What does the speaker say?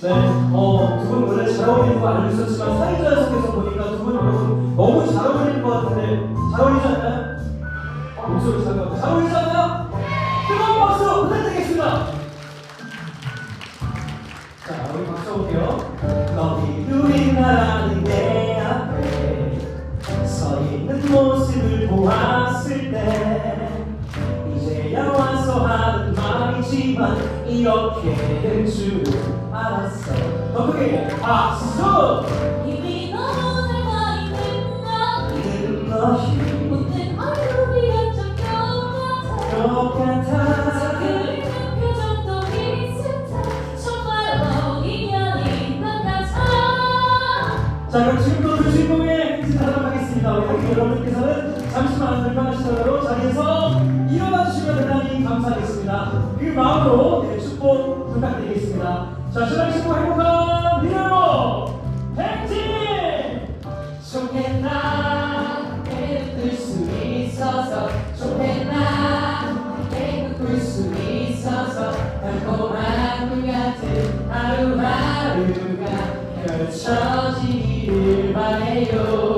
네, 어, 두 분 원래 잘 어울리는 거 알고 있었지만 사회자 속에서 보니까 두 분 여러분 너무 잘 어울리는 것 같은데 잘 어울리지 않나요? 어, 목소리 잠깐만 잘 어울리지 않나요? 뜨거운 박수 부탁드리겠습니다. 말이지만 이렇게 될줄 알았어. 더 크게 박수 이미 너무 닮아 있는 나 이들은 너희 못된 얼굴이 한점 같아 똑같아 그리는 표정도 비슷해 정말로 인연이 난 같아 자 그럼 지금부터 그 주인공의 행진 하도록 하겠습니다. 우리 여러분께서는 잠시만 불편 그 마음으로 네, 축복 부탁드리겠습니다. 자, 신랑 신부 행복한 미래로 행진! 좋겠나 좋겠나 꿈꿀 수 있어서 달콤한 꿈 같은 하루하루가 펼쳐지길 바래요